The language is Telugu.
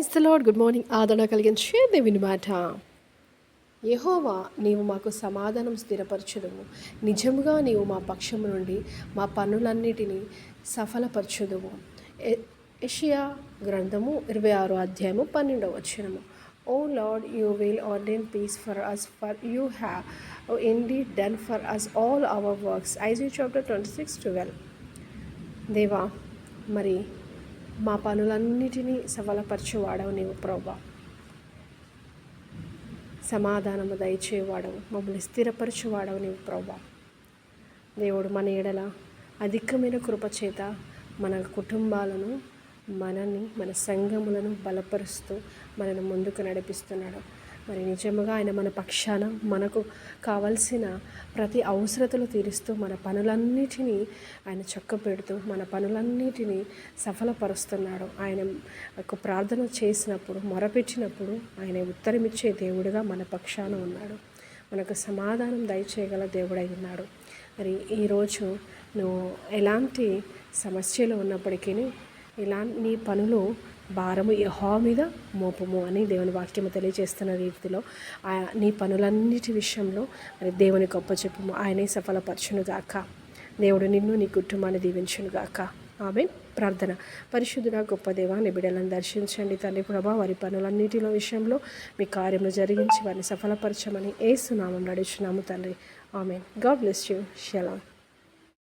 Praise the lord good morning ఆదరణ కలిగించే దేవుని మాట. యహోవా నీవు మాకు సమాధానం స్థిరపరచుదువు. నిజముగా నీవు మా పక్షము నుండి మా పనులన్నిటినీ సఫలపరచుదువు. ఏషియా గ్రంథము ఇరవై ఆరు అధ్యాయము పన్నెండవ వచనము. O lord you will ordain peace for us for you have indeed done for us all our works. Isaiah chapter twenty six twelve. దేవా మరి మా పనులన్నిటినీ సఫలపరచువాడవు నీవు ప్రభా సమాధానము దయచేవాడవు మమ్మల్ని స్థిరపరచువాడవు నీవు ప్రభా దేవుడు మన ఎడల అధికమైన కృప చేత మన కుటుంబాలను మనని మన సంఘములను బలపరుస్తూ మనను ముందుకు నడిపిస్తున్నాడు. మరి నిజముగా ఆయన మన పక్షాన మనకు కావలసిన ప్రతి అవసరతలు తీరుస్తూ మన పనులన్నిటినీ ఆయన చక్కపెడుతూ మన పనులన్నిటినీ సఫలపరుస్తున్నాడు. ఆయన ప్రార్థన చేసినప్పుడు మొరపెట్టినప్పుడు ఆయన ఉత్తరమిచ్చే దేవుడిగా మన పక్షాన ఉన్నాడు. మనకు సమాధానం దయచేయగల దేవుడై ఉన్నాడు. మరి ఈరోజు నువ్వు ఎలాంటి సమస్యలు ఉన్నప్పటికీ ఇలా నీ పనులు భారము యహో మీద మోపము అని దేవుని వాక్యము తెలియజేస్తున్న రీతిలో ఆ నీ పనులన్నిటి విషయంలో మరి దేవుని గొప్ప చెప్పుము ఆయనే సఫలపరచునుగాక దేవుడు నిన్ను నీ కుటుంబాన్ని దీవించునుగాక ఆమె ప్రార్థన. పరిశుద్ధుడ గొప్ప దేవ నిబిడలను బిడ్డలను దర్శించండి తండ్రి ప్రభా. వారి పనులన్నిటిలో విషయంలో మీ కార్యములు జరిగించి వారిని సఫలపరచమని ఏ సునామం నడుచున్నాము తండ్రి. ఆమె గాడ్ బ్లెస్ యూ. షలా.